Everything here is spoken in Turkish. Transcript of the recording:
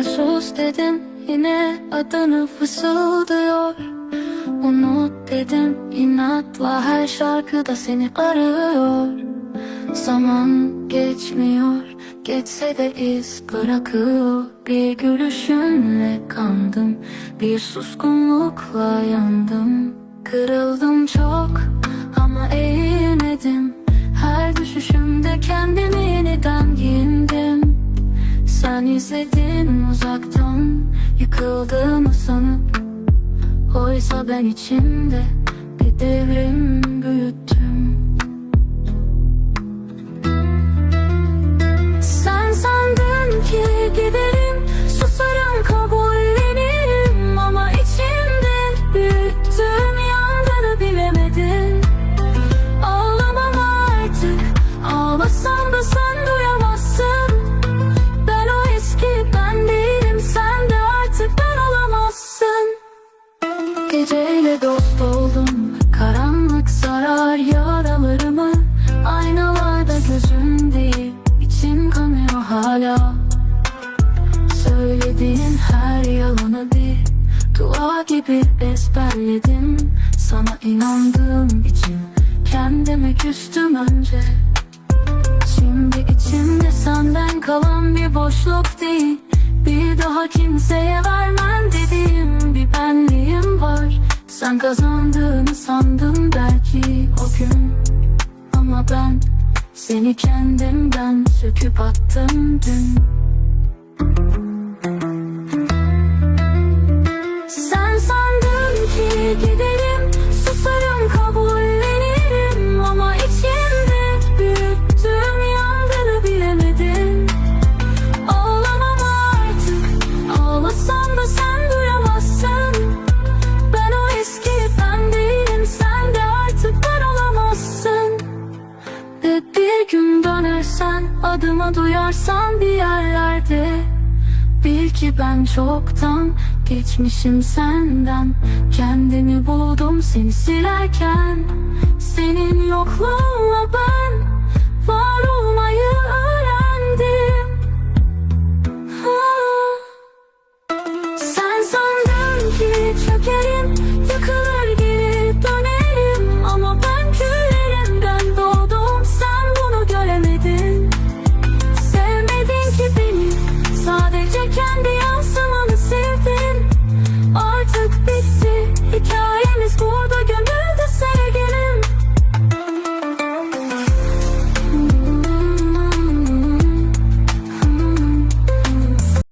kendime sus dedim Yine adını fısıldıyor. Unut dedim inatla her şarkıda seni arıyor. Zaman geçmiyor Geçse de iz bırakıyor. Bir gülüşünle kandım Bir suskunlukla yandım. Kırıldım çok ama eğilmedim Her düşüşümde kendimi yeniden giyindim Sen izledin uzaktan? Yıkıldığımı sanıp. Oysa ben içimde bir devrim büyüttüm hala. Söylediğin her yalanı bir Dua gibi ezberledim. Sana inandığım için Kendime küstüm önce. Şimdi içimde senden kalan bir boşluk değil. Bir daha kimseye vermem dediğim bir benliğim var. Sen kazandığını sandım belki o gün. Ama ben seni kendimden söküp attım dün dönersen Adımı duyarsan bir yerlerde. Bil ki ben çoktan geçmişim senden. Kendimi buldum seni silerken. Senin yokluğunla ben var öğrendim